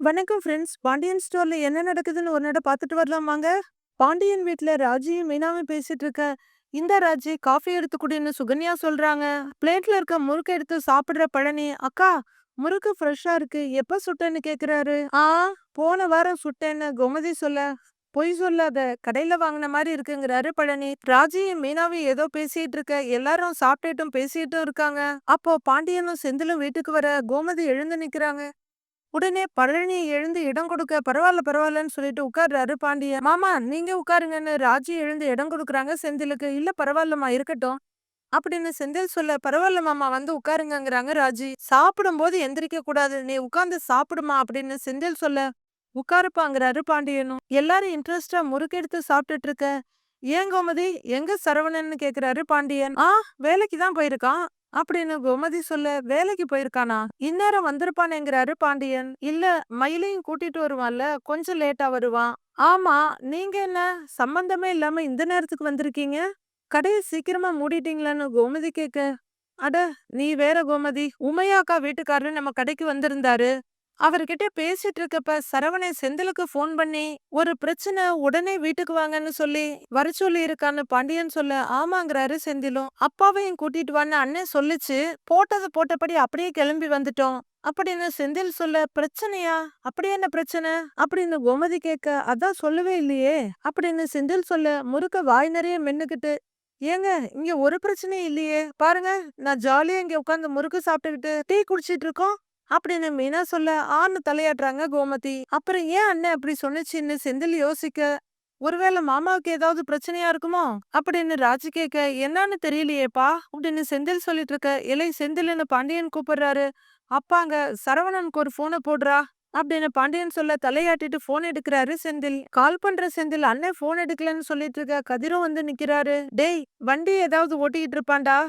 வணக்கம் ஃப்ரெண்ட்ஸ். பாண்டியன் ஸ்டோர்ல என்ன நடக்குதுன்னு ஒரு நட பார்த்துட்டு வரலாமாங்க? பாண்டியன் வீட்டில் ராஜியும் மீனாவும் பேசிட்டு இருக்க, இந்த ராஜி காஃபி எடுத்து குடின்னு" சுகன்யா சொல்றாங்க. பிளேட்ல இருக்க முறுக்கு எடுத்து சாப்பிடுற பழனி, "அக்கா முறுக்கு ஃப்ரெஷ்ஷா இருக்கு. எப்ப சுட்டேன்னு கேக்குறாரு. "ஆ போன வாரம் சுட்டேன்னு" கோமதி சொல்ல, "பொய் சொல்லாத. கடையில வாங்கின மாதிரி இருக்குங்கிறாரு பழனி. ராஜியும் மீனாவும் ஏதோ பேசிட்டு இருக்க, எல்லாரும் சாப்பிட்டுட்டும் பேசிட்டும் இருக்காங்க. அப்போ பாண்டியனும் செந்திலும் வீட்டுக்கு வர, கோமதி எழுந்து நிக்கிறாங்க. உடனே பழனி எழுந்து இடம் கொடுக்க, பரவாயில்ல பரவாயில்லன்னு சொல்லிட்டு உட்கார்றாரு பாண்டியன். "மாமா நீங்க உட்காருங்கன்னு" ராஜி எழுந்து இடம் கொடுக்குறாங்க செந்திலுக்கு. "இல்ல பரவாயில்லம்மா இருக்கட்டும்" அப்படின்னு செந்தில் சொல்ல, பரவாயில்ல மாமா வந்து உட்காருங்கிறாங்க ராஜி. சாப்பிடும்போது எந்திரிக்க கூடாது. நீ உட்கார்ந்து சாப்பிடுமா" அப்படின்னு செந்தில் சொல்ல, "உட்காருப்பாங்கிறாரு பாண்டியனும். எல்லாரும் இன்ட்ரெஸ்டா முறுக்கெடுத்து சாப்பிட்டுட்டு இருக்க, "ஏன் கோமதி எங்க சரவணன்னு" கேக்குறாரு பாண்டியன். "ஆ வேலைக்கு தான் போயிருக்கான்" அப்படின்னு கோமதி சொல்ல, "வேலைக்கு போயிருக்கானா? இந்நேரம் வந்திருப்பானேங்கிறாரு பாண்டியன். "இல்ல மயிலையும் கூட்டிட்டு வருவான்ல, கொஞ்சம் லேட்டா வருவான்." "ஆமா நீங்க என்ன சம்பந்தமே இல்லாம இந்த நேரத்துக்கு வந்திருக்கீங்க? கடைய சீக்கிரமா மூடிட்டீங்களான்னு" கோமதி கேக்க, "அட நீ வேற கோமதி. உமையா அக்கா வீட்டுக்காரரு நம்ம கடைக்கு வந்திருந்தாரு. அவர்கிட்ட பேசிட்டு இருக்கப்ப சரவணன் செந்திலுக்கு ஃபோன் பண்ணி, ஒரு பிரச்சனை உடனே வீட்டுக்கு வாங்கன்னு சொல்லி வர சொல்லி இருக்கான்னு பாண்டியன் சொல்ல, "ஆமாங்கிறாரு செந்திலும். அப்பாவையும் கூட்டிட்டு வான்னு அண்ணன் சொல்லுச்சு. போட்டது போட்டபடி அப்படியே கிளம்பி வந்துட்டோம்." அப்படின்னு செந்தில் சொல்ல, "பிரச்சனையா? அப்படி என்ன பிரச்சனை?" அப்படின்னு கோமதி கேக்க, "அதான் சொல்லவே இல்லையே" அப்படின்னு செந்தில் சொல்ல, முறுக்க வாய் நிறைய மென்னுக்கிட்டு, "ஏங்க இங்க ஒரு பிரச்சனையும் இல்லையே. பாருங்க நான் ஜாலியா இங்க உட்காந்து முறுக்கு சாப்பிட்டுக்கிட்டு டீ குடிச்சிட்டு இருக்கோம்." அப்படின்னு மீனா சொல்ல, ஆன்னு தலையாடுறாங்க கோமதி. அப்புறம் ஏன் அண்ணன் அப்படி சொன்னுச்சுன்னு செந்தில் யோசிக்க, ஒருவேளை மாமாவுக்கு ஏதாவது பிரச்சனையா இருக்குமோ? அப்படின்னு ராஜி கேக்க, என்னன்னு தெரியலையேப்பா" அப்படின்னு செந்தில் சொல்லிட்டு இருக்க, "இலை செந்தில்னு பாண்டியன் கூப்பிடுறாரு. அப்பாங்க சரவணனுக்கு ஒரு போனை போடுறா" அப்படின்னு பாண்டியன் சொல்ல தலையாட்டிட்டு போன் எடுக்கிறாரு செந்தில். கால் பண்ற செந்தில் அண்ணன் போன் எடுக்கலன்னு சொல்லிட்டு இருக்க, கதிரும் வந்து நிக்கிறாரு. "டேய் வண்டி ஏதாவது ஓட்டிக்கிட்டு இருப்பான்டா"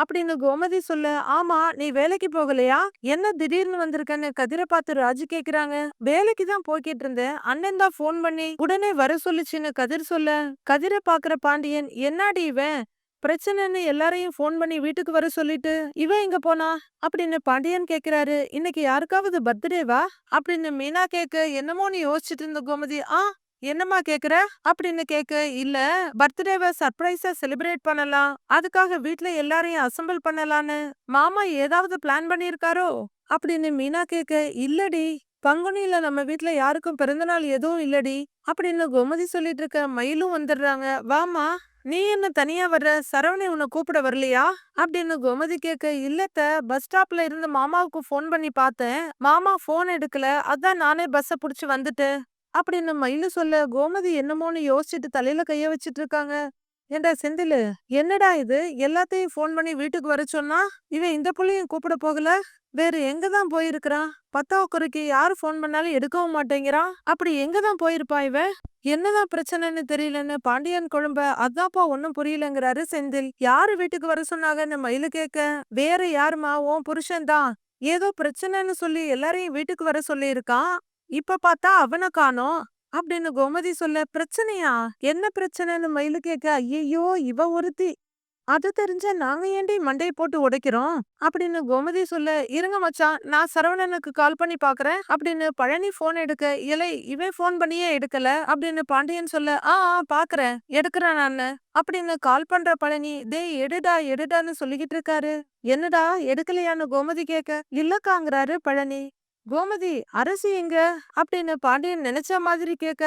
அப்படின்னு கோமதி சொல்ல, "ஆமா நீ வேலைக்கு போகலையா? என்ன திடீர்னு வந்திருக்கன்னு" கதிர பார்த்து ராஜி கேக்குறாங்க. "வேலைக்கு தான் போய்கிட்டு இருந்தேன். அண்ணன் தான் ஃபோன் பண்ணி உடனே வர சொல்லுச்சுன்னு" கதிர் சொல்ல, கதிர பாக்குற பாண்டியன், "என்னாடி இவன் பிரச்சனைன்னு எல்லாரையும் ஃபோன் பண்ணி வீட்டுக்கு வர சொல்லிட்டு இவன் எங்க போனா?" அப்படின்னு பாண்டியன் கேக்குறாரு. "இன்னைக்கு யாருக்காவது பர்த்டேவா?" அப்படின்னு மீனா கேக்க, நீ யோசிச்சுட்டு இருந்த கோமதி, "ஆ என்னம்மா கேக்குற?" அப்படின்னு கேக்க, "இல்ல பர்த்டேவை சர்ப்ரைஸா செலிப்ரேட் பண்ணலாம். அதுக்காக வீட்ல எல்லாரையும் அசம்பிள் பண்ணலான்னு மாமா ஏதாவது பிளான் பண்ணியிருக்காரோ?" அப்படின்னு மீனா கேக்க, "இல்லடி பங்குனியில நம்ம வீட்ல யாருக்கும் பிறந்தநாள் எதுவும் இல்லடி" அப்படின்னு கோமதி சொல்லிட்டு இருக்க, மயிலும் வந்துடுறாங்க. வாமா நீ என்ன தனியா வர்ற? சரவணி உன்னை கூப்பிட வரலையா?" அப்படின்னு கோமதி கேக்க, "இல்லத்த பஸ் ஸ்டாப்ல இருந்து மாமாவுக்கு ஃபோன் பண்ணி பார்த்தேன். மாமா ஃபோன் எடுக்கல. அதான் நானே பஸ்ஸ புடிச்சு வந்துட்டேன்." அப்படின்னு மயிலு சொல்ல, கோமதி என்னமோன்னு யோசிச்சுட்டு தலையில கைய வச்சிட்டு இருக்காங்க. "ஏண்டா செந்திலு என்னடா இது எல்லாத்தையும் ஃபோன் பண்ணி வீட்டுக்கு வர சொன்னா, இவன் இந்த புள்ளையும் கூப்பிட போகல? வேற எங்க தான் போயிருக்கிறான்? பத்தாவ குறைக்கு யாரு ஃபோன் பண்ணாலும் எடுக்கவும் மாட்டேங்கிறான். அப்படி எங்க தான் போயிருப்பான் இவன்? என்னதான் பிரச்சனைன்னு தெரியலன்னு பாண்டியன் குழம்ப, "அதான்ப்பா ஒன்னும் புரியலங்கிறாரு செந்தில்." "யாரு வீட்டுக்கு வர சொன்னாங்கன்னு?" மயிலு கேக்க, "வேற யாருமா உன் புருஷன் தான். ஏதோ பிரச்சனைன்னு சொல்லி எல்லாரையும் வீட்டுக்கு வர சொல்லியிருக்கான். இப்ப பார்த்தா அவன காணோம்." அப்படின்னு கோமதி சொல்ல, "பிரச்சனையா? என்ன பிரச்சனைன்னு?" மயிலு கேக்க, "ஐயையோ இவ ஒருத்தி. அது தெரிஞ்ச நாங்க ஏன்டி மண்டைய போட்டு உடைக்கிறோம்?" அப்படின்னு கோமதி சொல்ல, "இருங்க மச்சான் நான் சரவணனுக்கு கால் பண்ணி பாக்குறேன்." அப்படின்னு பழனி ஃபோன் எடுக்க, "இலை இவன் ஃபோன் பண்ணியே எடுக்கல." அப்படின்னு பாண்டியன் சொல்ல, "ஆ ஆ பாக்குறேன் எடுக்கிறேன் நானு." அப்படின்னு கால் பண்ற பழனி, "டேய் எடுடா எடுடான்னு சொல்லிக்கிட்டு இருக்காரு. என்னடா எடுக்கலையான்னு கோமதி கேக்க, "இல்லக்காங்கிறாரு பழனி." கோமதி அரசி எங்க? அப்படின்னு பாண்டியன் நினைச்ச மாதிரி கேக்க,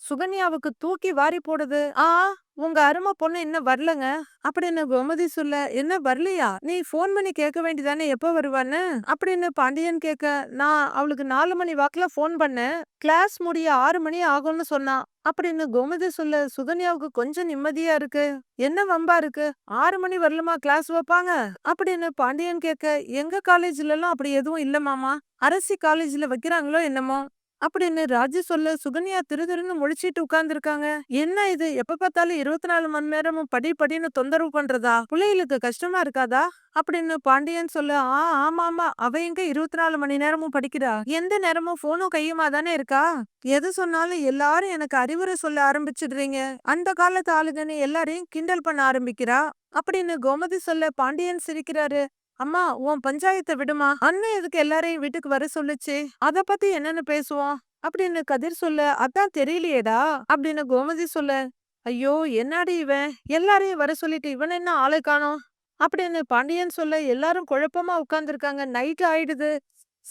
சுகன்யாவுக்கு தூக்கி வாரி போடுது. "ஆ உங்க அருமை பொண்ணு இன்னும் வரலங்க." அப்படின்னு கோமதி சொல்ல, "என்ன வரலையா? நீ ஃபோன் பண்ணி கேட்க வேண்டியதானே எப்ப வருவான்னு?" அப்படின்னு பாண்டியன் கேட்க "நான் அவளுக்கு நாலு மணி வாக்குல ஃபோன் பண்ணேன். கிளாஸ் முடிய ஆறு மணி ஆகும்னு சொன்னான் அப்படின்னு கோமதி சொல்ல, சுகன்யாவுக்கு கொஞ்சம் நிம்மதியா இருக்கு. என்ன வம்பா இருக்கு? ஆறு மணி வரலுமா கிளாஸ் வைப்பாங்க? அப்படின்னு பாண்டியன் கேட்க "எங்க காலேஜ்ல எல்லாம் அப்படி எதுவும் இல்ல மாமா. அரசி காலேஜ்ல வைக்கிறாங்களோ என்னமோ." அப்படின்னு ராஜி சொல்ல, சுகன்யா திருதிருன்னு முழிச்சிட்டு உட்கார்ந்துருக்காங்க என்ன இது எப்ப பார்த்தாலும் இருபத்தி நாலு மணி நேரமும் படி படின்னு தொந்தரவு பண்றதா? பிள்ளைகளுக்கு கஷ்டமா இருக்காதா? அப்படின்னு பாண்டியன் சொல்ல, "ஆ ஆமாமா அவ எங்க இருபத்தி நாலு மணி நேரமும் படிக்கிறா? எந்த நேரமும் போனும் கையுமா தானே இருக்கா? எது சொன்னாலும் எல்லாரும் எனக்கு அறிவுரை சொல்ல ஆரம்பிச்சிடுறீங்க. அந்த காலத்து ஆளுங்கன்னு எல்லாரையும் கிண்டல் பண்ண ஆரம்பிக்கிறா." அப்படின்னு கோமதி சொல்ல பாண்டியன் சிரிக்கிறாரு. அம்மா உன் பஞ்சாயத்தை விடுமா? அண்ணன் எதுக்கு எல்லாரையும் வீட்டுக்கு வர சொல்லுச்சு? அத பத்தி என்னன்னு பேசுவோம். அப்படின்னு கதிர் சொல்ல அதான் தெரியலையேடா. அப்படின்னு கோமதி சொல்ல ஐயோ என்னாடி இவன்? எல்லாரையும் வர சொல்லிட்டு இவன் என்ன ஆளை காணோம்? அப்படின்னு பாண்டியன் சொல்ல எல்லாரும் குழப்பமா உட்கார்ந்துருக்காங்க. நைட் ஆயிடுது.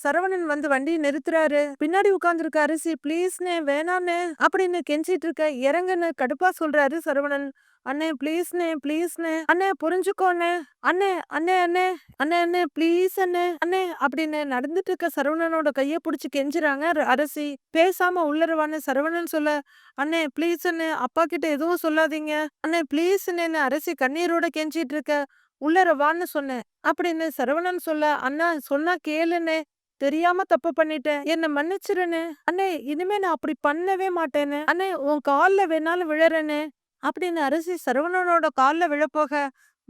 சரவணன் வந்து வண்டியை நிறுத்துறாரு. பின்னாடி உட்காந்துருக்க அரிசி ப்ளீஸ்னே வேணான்னு அப்படின்னு கெஞ்சிட்டு இருக்க இறங்குன்னு கடுப்பா சொல்றாரு சரவணன். அண்ணே ப்ளீஸ்ண்ணே ப்ளீஸ்ண்ணே அண்ணே புரிஞ்சுக்கோண்ணே அண்ணே அண்ணே அண்ணே அண்ணே அண்ணே ப்ளீஸ் அண்ணே அண்ணே அப்படின்னு நடந்துட்டு இருக்க சரவணனோட கையை பிடிச்சி கெஞ்சுறாங்க அரசி. பேசாம உள்ளருவான்னு சரவணன் சொல்ல அண்ணே ப்ளீஸ் அண்ணே அப்பா கிட்ட எதுவும் சொல்லாதீங்க. அண்ணே ப்ளீஸ் அண்ணேன்னு அரசி கண்ணீரோட கெஞ்சிட்டு இருக்க உள்ளரவான்னு சொன்னேன் அப்படின்னு சரவணன் சொல்ல அண்ணா சொன்னா கேளுண்ணே தெரியாம தப்பு பண்ணிட்டேன். என்ன மன்னிச்சிருன்னு அண்ணே இனிமே நான் அப்படி பண்ணவே மாட்டேன்னு அண்ணே உன் காலில் வேணாலும் விழறேன்னு அப்படின்னு அரசி சரவணனோட கால்ல விழப்போக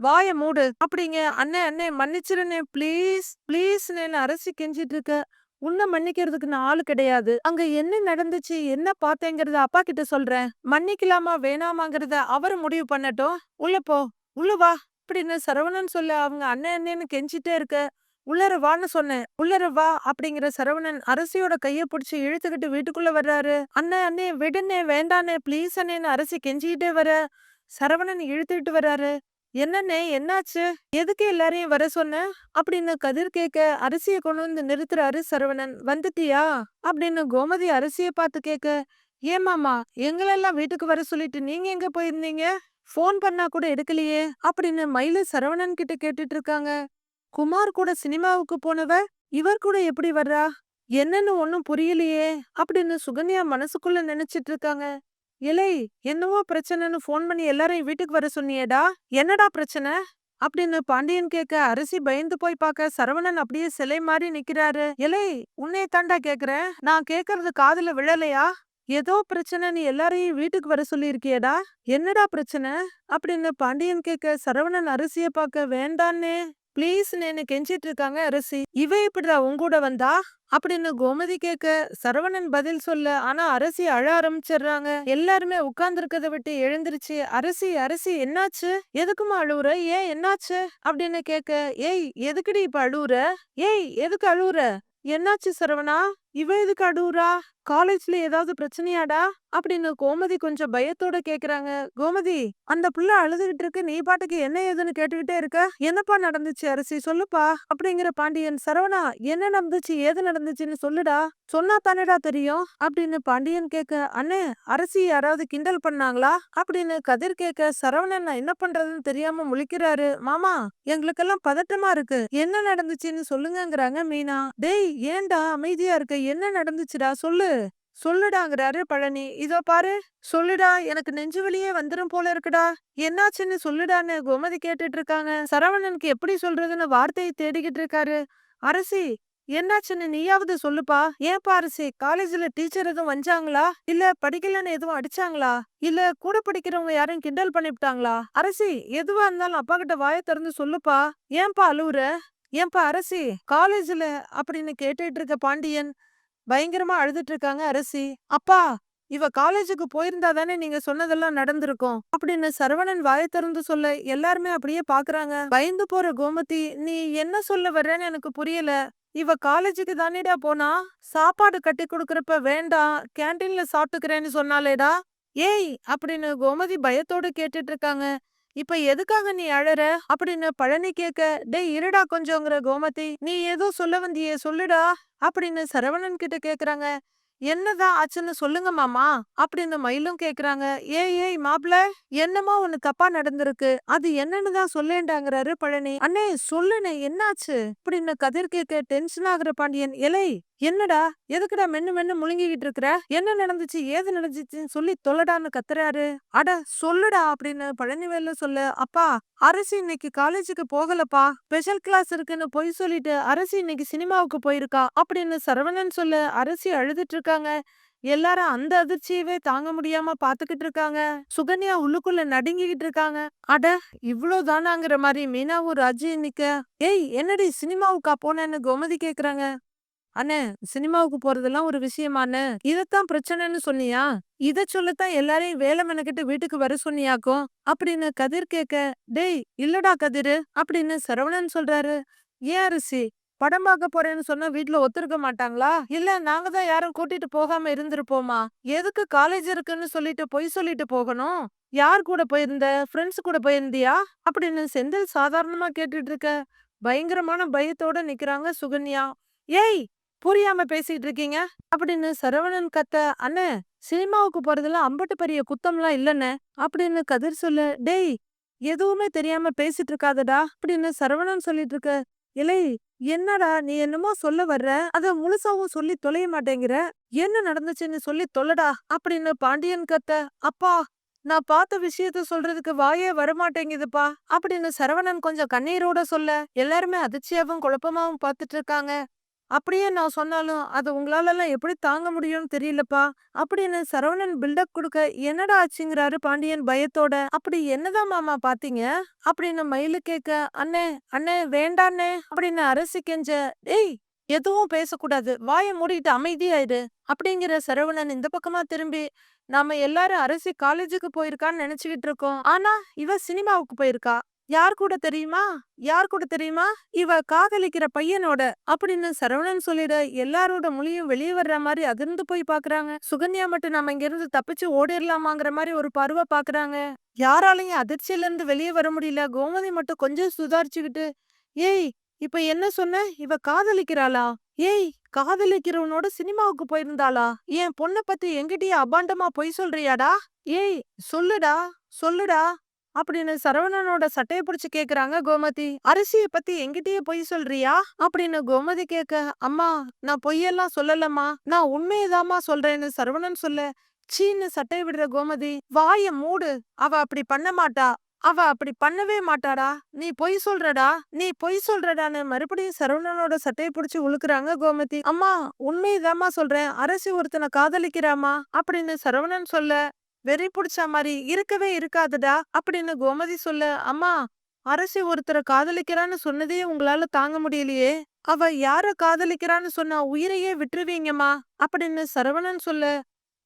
வாய மூடு அப்படிங்க அண்ணே அண்ணே மன்னிச்சிருண்ணே ப்ளீஸ் ப்ளீஸ்னு அரசி கெஞ்சிட்டு இருக்க உன்னை மன்னிக்கிறதுக்கு நான் ஆளு கிடையாது. அங்க என்ன நடந்துச்சு என்ன பார்த்தேங்கிறத அப்பா கிட்ட சொல்றேன். மன்னிக்கலாமா வேணாமாங்கிறத அவர் முடிவு பண்ணட்டும். உள்ள போ உள்ள வா அப்படின்னு சரவணன் சொல்ல அவங்க அண்ணன் அண்ணேன்னு கெஞ்சிட்டே இருக்க உள்ளர வான்னு சொன்னேன். உள்ளர வா அப்படிங்கிற சரவணன் அரசியோட கைய பிடிச்சி இழுத்துக்கிட்டு வீட்டுக்குள்ள வர்றாரு. அண்ணே அண்ணே விடுனே வேண்டானே ப்ளீஸ் அண்ணேன்னு அரசி கெஞ்சிக்கிட்டே வர சரவணன் இழுத்துக்கிட்டு வர்றாரு. என்னண்ணே என்னாச்சு? எதுக்கு எல்லாரையும் வர சொன்ன? அப்படின்னு கதிர் கேட்க அரிசிய கொண்டு வந்து நிறுத்துறாரு சரவணன். வந்துட்டியா? அப்படின்னு கோமதி அரிசியை பார்த்து கேட்க ஏமாமா எங்களெல்லாம் வீட்டுக்கு வர சொல்லிட்டு நீங்க எங்க போயிருந்தீங்க? ஃபோன் பண்ணா கூட எடுக்கலையே அப்படின்னு மயிலு சரவணன் கிட்ட கேட்டுட்டு இருக்காங்க. குமார் கூட சினிமாவுக்கு போனவ இவர் கூட எப்படி வர்றா? என்னன்னு ஒன்னும் புரியலையே அப்படின்னு சுகன்யா மனசுக்குள்ள நினைச்சிட்டு இருக்காங்க. இலை என்னவோ பிரச்சனைன்னு ஃபோன் பண்ணி எல்லாரையும் வீட்டுக்கு வர சொன்னியேடா என்னடா பிரச்சனை? அப்படின்னு பாண்டியன் கேட்க அரிசி பயந்து போய் பார்க்க சரவணன் அப்படியே சிலை மாதிரி நிக்கிறாரு. இலை உன்னைய தாண்டா கேக்குறேன் நான் கேக்குறது காதுல விழலையா? ஏதோ பிரச்சனை நீ எல்லாரையும் வீட்டுக்கு வர சொல்லியிருக்கியடா என்னடா பிரச்சனை? அப்படின்னு பாண்டியன் கேட்க சரவணன் அரிசிய பார்க்க வேண்டான்னே ப்ளீஸ் என்ன கெஞ்சிட்டு இருக்காங்க அரசி. இவ எப்படிடா உங்கூட வந்தா? அப்படின்னு கோமதி கேட்க சரவணன் பதில் சொல்ல ஆனா அரசி அழ ஆரம்பிச்சிடுறாங்க எல்லாருமே உட்கார்ந்து விட்டு எழுந்திருச்சு அரசி அரசி என்னாச்சு? எதுக்குமா அழுவுற? ஏன் என்னாச்சு? அப்படின்னு கேட்க ஏய் எதுக்குடி இப்ப அழுவுற? ஏய் எதுக்கு அழுவுற? என்னாச்சு சரவணா? இவ எதுக்கு அழுவுறா? காலேஜ்ல ஏதாவது பிரச்சனையாடா? அப்படின்னு கோமதி கொஞ்சம் பயத்தோட கேக்குறாங்க. கோமதி அந்த புள்ள அழுதுகிட்டு இருக்கு. நீ பாட்டுக்கு என்ன ஏதுன்னு கேட்டுக்கிட்டே இருக்க? என்னப்பா நடந்துச்சு அரசி? சொல்லுப்பா. அப்படிங்கிற பாண்டியன் சரவணா என்ன நடந்துச்சு? ஏது நடந்துச்சுன்னு சொல்லுடா. சொன்னா தானடா தெரியும். அப்படின்னு பாண்டியன் கேட்க அண்ணே அரசி யாராவது கிண்டல் பண்ணாங்களா? அப்படின்னு கதிர் கேட்க சரவணன் நான் என்ன பண்றதுன்னு தெரியாம முழிக்கிறாரு. மாமா எங்களுக்கெல்லாம் பதட்டமா இருக்கு. என்ன நடந்துச்சுன்னு சொல்லுங்கங்கிறாங்க மீனா. டேய் ஏன்டா அமைதியா இருக்க? என்ன நடந்துச்சுடா? சொல்லு. சொல்லுடாங்கிறாரு பழனி. இதோ பாரு சொல்லுடா எனக்கு நெஞ்சு வழியே வந்துரும் போல இருக்குடா. என்னாச்சுன்னு சொல்லுடான்னு கோமதி கேட்டுட்டு இருக்காங்க சரவணனுக்கு எப்படி சொல்றதுன்னு வார்த்தையை தேடிக்கிட்டு இருக்காரு. அரசி என்னாச்சுன்னு நீயாவது சொல்லுப்பா. ஏன்பா அரசி காலேஜ்ல டீச்சர் எதுவும் வந்தாங்களா இல்ல படிக்கலன்னு எதுவும் அடிச்சாங்களா? இல்ல கூட படிக்கிறவங்க யாரும் கிண்டல் பண்ணிவிட்டாங்களா? அரசி எதுவா இருந்தாலும் அப்பா கிட்ட வாயை திறந்து சொல்லுப்பா. ஏன்பா அழுவுற? ஏன்பா அரசி காலேஜ்ல அப்படின்னு கேட்டுட்டு இருக்க பாண்டியன் பயங்கரமா அழுதுட்டு இருக்காங்க அரசி. அப்பா இவ காலேஜுக்கு போயிருந்தா தானே நீங்க சொன்னதெல்லாம் நடந்திருக்கும்? அப்படின்னு சரவணன் வாய திறந்து சொல்ல எல்லாருமே அப்படியே பாக்குறாங்க. பயந்து போற கோமதி நீ என்ன சொல்ல வர்றேன்னு எனக்கு புரியல. இவ காலேஜுக்கு தானேடா போனா? சாப்பாடு கட்டி கொடுக்கறப்ப வேண்டாம் கேண்டீன்ல சாப்பிட்டுக்கிறேன்னு சொன்னாலேடா ஏய் அப்படின்னு கோமதி பயத்தோட கேட்டுட்டு இருக்காங்க இப்ப எதுக்காக நீ அழற? அப்படின்னு பழனி கேட்க டேய் இருடா கொஞ்சங்கிற கோமதி. நீ ஏதோ சொல்ல வந்தியே சொல்லுடா. அப்படின்னு சரவணன் கிட்ட கேக்குறாங்க. என்னதான் ஆச்சுன்னு சொல்லுங்க மாமா அப்படின்னு மயிலும் கேக்குறாங்க. ஏ ஏய் மாப்ள என்னமோ ஒண்ணு தப்பா நடந்திருக்கு. அது என்னன்னு தான் சொல்லேண்டாங்கிறாரு பழனி. அண்ணே சொல்லுனே என்னாச்சு? அப்படின்னு கதிர் கேட்க டென்ஷன் ஆகுற பாண்டியன். எலை என்னடா எதுக்குடா மென்னு மென்னு முழுங்கிக்கிட்டு இருக்கிற? என்ன நடந்துச்சு? ஏது நடந்துச்சுன்னு சொல்லி தொல்லடான்னு கத்துறாரு. அட சொல்லுடா அப்படின்னு பழனிவேலு சொல்லு. அப்பா அரசு இன்னைக்கு காலேஜுக்கு போகலப்பா. ஸ்பெஷல் கிளாஸ் இருக்குன்னு பொய் சொல்லிட்டு அரசு இன்னைக்கு சினிமாவுக்கு போயிருக்கா அப்படின்னு சரவணன் சொல்லு. அரசி அழுதுட்டு இருக்காங்க. எல்லாரும் அந்த அதிர்ச்சியவே தாங்க முடியாம பாத்துக்கிட்டு இருக்காங்க. சுகன்யா உள்ளுக்குள்ள நடுங்கிக்கிட்டு இருக்காங்க. அட இவ்வளவுதானாங்கிற மாதிரி மீனாவும் ராஜி நிக்க. ஏய் என்னடி சினிமாவுக்கா போனேன்னு கோமதி கேக்குறாங்க. அண்ணே சினிமாவுக்கு போறதெல்லாம் ஒரு விஷயமானு இதத்தான் பிரச்சனைன்னு சொன்னியா? இத சொல்லத்தான் எல்லாரையும் வேலை மெனக்கிட்டு வீட்டுக்கு வர சொன்னியாக்கும் அப்படின்னு கதிர் கேட்க டேய் இல்லடா கதிரு அப்படின்னு சரவணன் சொல்றாரு. ஏன் அரிசி படம் பார்க்க போறேன்னு சொன்னா வீட்டுல ஒத்துருக்க மாட்டாங்களா? இல்ல நாங்க தான் யாரும் கூட்டிட்டு போகாம இருந்திருப்போமா? எதுக்கு காலேஜ் இருக்குன்னு சொல்லிட்டு பொய் சொல்லிட்டு போகணும்? யார் கூட போயிருந்த? ஃப்ரெண்ட்ஸ் கூட போயிருந்தியா? அப்படின்னு செந்தில் சாதாரணமா கேட்டுட்டு இருக்க பயங்கரமான பயத்தோட நிக்கிறாங்க சுகன்யா. ஏய் புரியாம பேசிட்டு இருக்கீங்க? அப்படின்னு சரவணன் கத்த அண்ணே சினிமாவுக்கு போறதுல அம்பட்டு பெரிய குத்தம்லாம் இல்லன்னு அப்படின்னு கதிர் சொல்ல டேய் எதுவுமே தெரியாம பேசிட்டு இருக்காதடா. அப்படின்னு சரவணன் சொல்லிட்டு இருக்க இலை என்னடா நீ என்னமோ சொல்ல வர்ற? அத முழுசாவும் சொல்லி தொலைய மாட்டேங்கிற? என்ன நடந்துச்சுன்னு சொல்லி தொல்லடா. அப்படின்னு பாண்டியன் கத்த அப்பா நான் பார்த்த விஷயத்த சொல்றதுக்கு வாயே வரமாட்டேங்குதுப்பா. அப்படின்னு சரவணன் கொஞ்சம் கண்ணீரோட சொல்ல எல்லாருமே அதிர்ச்சியாவும் குழப்பமாவும் பார்த்துட்டு இருக்காங்க. அப்படியே நான் சொன்னாலும் அது உங்களாலலாம் எப்படி தாங்க முடியும்னு தெரியலப்பா. அப்படின்னு சரவணன் பில்டப் கொடுக்க என்னடா ஆச்சுங்கிறாரு பாண்டியன் பயத்தோட. அப்படி என்னதான் மாமா பாத்தீங்க? அப்படின்னு மயிலு கேட்க அண்ணே அண்ணே வேண்டாண்ணே. அப்படின்னு அரசி கெஞ்ச டேய் எதுவும் பேசக்கூடாது. வாயை மூடிட்டு அமைதியாயிரு. அப்படிங்கிற சரவணன் இந்த பக்கமா திரும்பி நாம எல்லாரும் அரசி காலேஜுக்கு போயிருக்கான்னு நினைச்சுக்கிட்டு இருக்கோம். ஆனா இவ சினிமாவுக்கு போயிருக்கா. யார் கூட தெரியுமா? யார் கூட தெரியுமா? இவ காதலிக்கிற பையனோட அப்படின்னு சரவணன் சொல்லிட எல்லாரோட மொழியும் வெளியே வர்ற மாதிரி அதிர்ந்து போய் பாக்குறாங்க. சுகன்யா மட்டும் நம்ம இங்க இருந்து தப்பிச்சு ஓடிடலாமாங்கிற மாதிரி ஒரு பருவ பாக்குறாங்க. யாராலையும் அதிர்ச்சியில இருந்து வெளியே வர முடியல. கோமதி மட்டும் கொஞ்சம் சுதாரிச்சுக்கிட்டு ஏய் இப்ப என்ன சொன்ன? இவ காதலிக்கிறாளா? ஏய் காதலிக்கிறவனோட சினிமாவுக்கு போயிருந்தாளா? என் பொண்ண பத்தி எங்கிட்டயே அபாண்டமா பொய் சொல்றியாடா? ஏய் சொல்லுடா சொல்லுடா. அப்படின்னு சரவணனோட சட்டையை பிடிச்சு கேக்குறாங்க கோமதி. அரிசிய பத்தி எங்கிட்டயே பொய் சொல்றியா? அப்படின்னு கோமதி கேக்க அம்மா நான் பொய்யெல்லாம் சொல்லலம்மா. நான் உண்மையதாம்மா சொல்றேன்னு சரவணன் சொல்ல சீன்னு சட்டை விடுற கோமதி வாய மூடு. அவ அப்படி பண்ண மாட்டா. அவ அப்படி பண்ணவே மாட்டாடா. நீ பொய் சொல்றடா. நீ பொய் சொல்றடான்னு மறுபடியும் சரவணனோட சட்டையை பிடிச்சி உழுக்குறாங்க கோமதி. அம்மா உண்மையதாம்மா சொல்றேன். அரசி ஒருத்தனை காதலிக்கிறாமா அப்படின்னு சரவணன் சொல்ல வெறி புடிச்ச மாதிரி இருக்கவே இருக்காதுடா அப்படின்னு கோமதி சொல்ல அம்மா அரசி ஒருத்தரை காதலிக்கிறான்னு சொன்னதே உங்களால தாங்க முடியலையே. அவ யார காதலிக்கிறான்னு சொன்னா உயிரையே விட்டுருவீங்கம்மா அப்படின்னு சரவணன் சொல்ல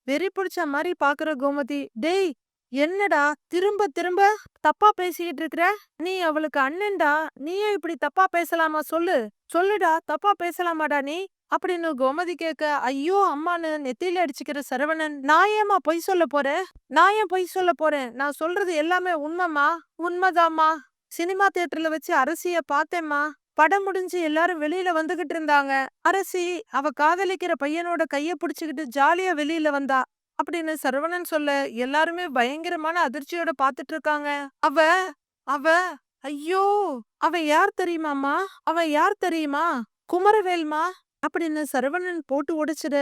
வெறி பிடிச்ச மாதிரி பாக்குற கோமதி டேய் என்னடா திரும்ப திரும்ப தப்பா பேசிக்கிட்டு இருக்கிற? நீ அவளுக்கு அண்ணன்டா நீயே இப்படி தப்பா பேசலாமா சொல்லு? சொல்லுடா தப்பா பேசலாமாடா நீ? அப்படின்னு கோமதி கேட்க ஐயோ அம்மான்னு நெத்தியில அடிச்சுக்கிற சரவணன் நான் ஏமா பொய் சொல்ல போறேன் நான் ஏன் பொய் சொல்ல போறேன்? நான் சொல்றது எல்லாமே உண்மைமா உண்மைதாம்மா? சினிமா தியேட்டர்ல வச்சு அரசிய பார்த்தேம்மா? படம் முடிஞ்சு எல்லாரும் வெளியில வந்துகிட்டு இருந்தாங்க. அரசி அவ காதலிக்கிற பையனோட கைய புடிச்சுக்கிட்டு ஜாலியா வெளியில வந்தா அப்படின்னு சரவணன் சொல்ல எல்லாருமே பயங்கரமான அதிர்ச்சியோட பாத்துட்டு இருக்காங்க. அவ அவ ஐயோ அவ யார் தெரியுமாமா அவ யார் தெரியுமா? குமரவேல்மா? அப்படின்னு சரவணன் போட்டு உடைச்சிட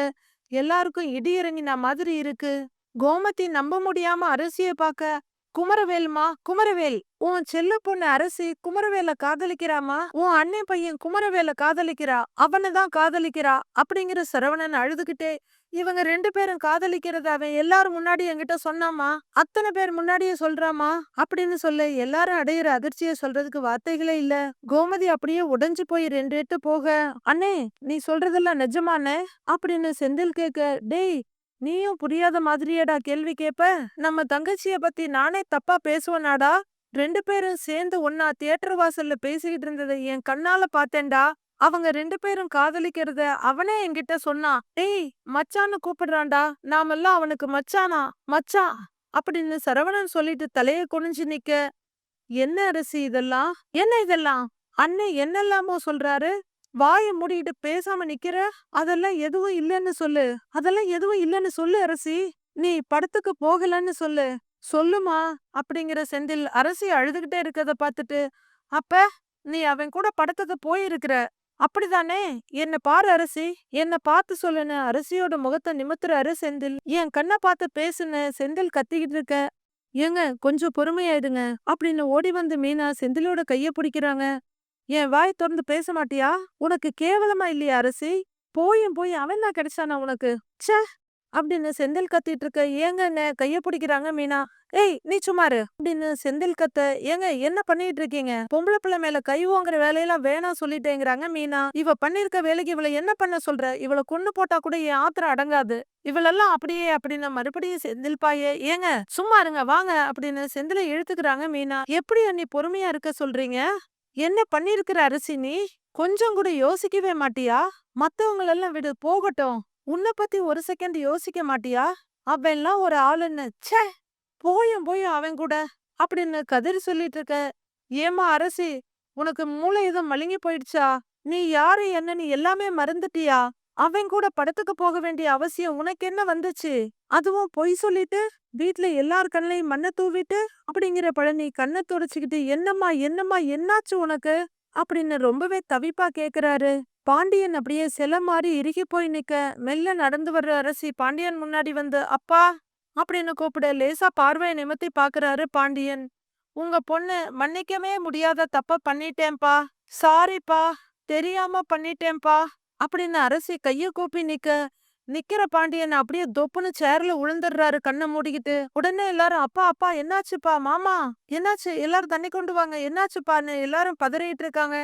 எல்லாருக்கும் இடி இறங்கின மாதிரி இருக்கு. கோமதி நம்ப முடியாம அரசிய பாக்க குமரவேல்மா குமரவேல் உன் செல்ல பொண்ணு அரசி குமரவேல காதலிக்கிறாமா உன் அண்ணன் பையன் குமரவேல காதலிக்கிறா அவனை தான் காதலிக்கிறா அப்படிங்கிற சரவணன் அழுதுகிட்டே இவங்க ரெண்டு பேரும் காதலிக்கிறத அவன் எல்லாரும் முன்னாடி என்கிட்ட சொன்னாமா? அத்தனை பேர் முன்னாடியே சொல்றாமா? அப்படின்னு சொல்ல எல்லாரும் அடையிற அதிர்ச்சிய சொல்றதுக்கு வார்த்தைகளே இல்ல. கோமதி அப்படியே உடைஞ்சு போய் ரெண்டு எட்டு போக அண்ணே நீ சொல்றதெல்லாம் நிஜமானே அப்படின்னு செந்தில் கேக்க டேய் நீயும் புரியாத மாதிரியேடா கேள்வி கேப்ப? நம்ம தங்கச்சிய பத்தி நானே தப்பா பேசுவனாடா? ரெண்டு பேரும் சேர்ந்து ஒன்னா தியேட்டர் வாசல்ல பேசிக்கிட்டு இருந்ததை என் கண்ணால பார்த்தேன்டா. அவங்க ரெண்டு பேரும் காதலிக்கிறத அவனே என்கிட்ட சொன்னான் டேய் மச்சான்னு கூப்பிடுறான்டா. நாமெல்லாம் அவனுக்கு மச்சானா? மச்சான் அப்படின்னு சரவணன் சொல்லிட்டு தலைய குனிஞ்சு நிக்க என்ன அரசி இதெல்லாம்? என்ன இதெல்லாம்? அண்ணன் என்னெல்லாமோ சொல்றாரு? வாய மூடிட்டு பேசாம நிக்கிற? அதெல்லாம் எதுவும் இல்லைன்னு சொல்லு. அதெல்லாம் எதுவும் இல்லைன்னு சொல்லு அரசி. நீ படத்துக்கு போகலன்னு சொல்லு. சொல்லுமா? அப்படிங்கிற செந்தில் அரசி அழுதுகிட்டே இருக்கத பார்த்துட்டு அப்ப நீ அவன் கூட படத்துக்கு போயிருக்கிற. அப்படிதானே? என்ன பாரு அரசி. என்ன பார்த்து சொல்லுன்னு அரசியோட முகத்தை நிமித்துறாரு செந்தில். என் கண்ணை பார்த்து பேசுன செந்தில் கத்திக்கிட்டு இருக்க. ஏங்க கொஞ்சம் பொறுமையாயிடுங்க. அப்படின்னு ஓடி வந்து மீனா செந்திலோட கைய பிடிக்கிறாங்க. என் வாய் திறந்து பேச மாட்டியா? உனக்கு கேவலமா இல்லையா அரசி? போயும் போய் அவன் தான் கிடைச்சானா உனக்கு? ச்சே! அப்படின்னு செந்தில் கத்திட்டு இருக்க ஏங்க என்ன கைய பிடிக்கிறாங்க மீனா? ஏய் நீ சுமாரு அப்படின்னு செந்தில் கத்த ஏங்க என்ன பண்ணிட்டு இருக்கீங்க? பொம்பளை பிள்ளை மேல கை வேலையெல்லாம் வேணாம் சொல்லிட்டேங்கிறாங்க மீனா. இவ பண்ணிருக்க வேலைக்கு இவளை என்ன பண்ண சொல்ற? இவளை கொண்டு போட்டா கூட என் ஆத்திரம் அடங்காது. இவளெல்லாம் அப்படியே அப்படின்னு மறுபடியும் செந்தில் பாய ஏங்க சும்மா இருங்க வாங்க. அப்படின்னு செந்தில இழுத்துக்கிறாங்க மீனா. எப்படி நீ பொறுமையா இருக்க சொல்றீங்க? என்ன பண்ணிருக்கிற அரிசி நீ? கொஞ்சம் கூட யோசிக்கவே மாட்டியா? மத்தவங்களெல்லாம் விடு போகட்டும். உன்னை பத்தி ஒரு செகண்ட் யோசிக்க மாட்டியா? அவன்லாம் ஒரு ஆளுன்னு ச்சே! போயும் போயும் அவன் கூட. அப்படின்னு கதிர் சொல்லிட்டு இருக்க ஏமா அரசி உனக்கு மூளை எதுவும் மழுங்கி போயிடுச்சா? நீ யாரு என்னன்னு எல்லாமே மறந்துட்டியா? அவன் கூட படத்துக்கு போக வேண்டிய அவசியம் உனக்கு என்ன வந்துச்சு? அதுவும் பொய் சொல்லிட்டு வீட்ல எல்லார் கண்ணையும் மண்ணை தூவிட்டு அப்படிங்கிற பழனி கண்ணை துடைச்சுக்கிட்டு என்னம்மா என்னம்மா என்னாச்சு உனக்கு? அப்படின்னு ரொம்பவே தவிப்பா கேக்குறாரு. பாண்டியன் அப்படியே சில மாதிரி இறுகி போய் நிக்க மெல்ல நடந்து வர்ற அரசி பாண்டியன் முன்னாடி வந்து அப்பா! அப்படின்னு கூப்பிட லேசா பார்வையை நிமித்தி பாக்குறாரு பாண்டியன். உங்க பொண்ணு மன்னிக்கவே முடியாத தப்ப பண்ணிட்டேன்பா சாரிப்பா தெரியாம பண்ணிட்டேன்பா அப்படின்னு அரசி கைய கூப்பி நிக்க நிக்கிற பாண்டியன் அப்படியே தொப்புன்னு சேர்ல உழுந்துடுறாரு கண்ணை மூடிக்கிட்டு. உடனே எல்லாரும் அப்பா அப்பா என்னாச்சுப்பா? மாமா என்னாச்சு? எல்லாரும் தண்ணி கொண்டு வாங்க. என்னாச்சுப்பான்னு எல்லாரும் பதறிட்டு இருக்காங்க.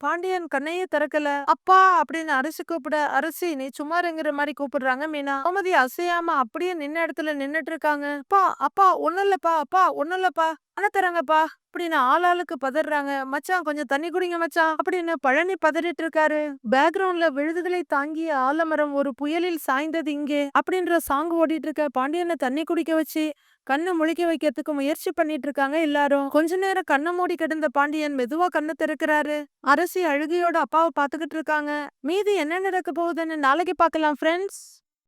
பாண்டியன் கண்ணையே திறக்கல. அப்பா! அப்படின்னு அரிசி கூப்பிட அரிசி நீ சும்மா இருங்கிற மாதிரி கூப்பிடுறாங்க மீனா. கோமதி அசையாம அப்படியே நின்ன இடத்துல நின்னுட்டு இருக்காங்க அப்பா அப்பா ஒண்ணும் இல்லப்பா அப்பா ஒண்ணும் இல்லப்பா. அண்ணா தராங்கப்பா அப்படின்னு ஆளாளுக்கு பதறாங்க. மச்சான் கொஞ்சம் தண்ணி குடிங்க மச்சான் அப்படின்னு பழனி பதறிட்டு இருக்காரு. பேக்ரவுண்ட்ல விழுதுகளை தாங்கிய ஆலமரம் ஒரு புயலில் சாய்ந்தது இங்கே அப்படின்ற சாங் ஓடிட்டு இருக்க பாண்டியனை தண்ணி குடிக்க வச்சு கண்ணை முழிக்க வைக்கிறதுக்கு முயற்சி பண்ணிட்டு இருக்காங்க எல்லாரும். கொஞ்ச நேரம் கண்ணை மூடி கிடந்த பாண்டியன் மெதுவா கண்ணு திறக்கிறாரு. அரசி அழுகையோட அப்பாவை பாத்துக்கிட்டு இருக்காங்க. மீதி என்ன நடக்க போகுதுன்னு நாளைக்கு பார்க்கலாம் ஃப்ரெண்ட்ஸ்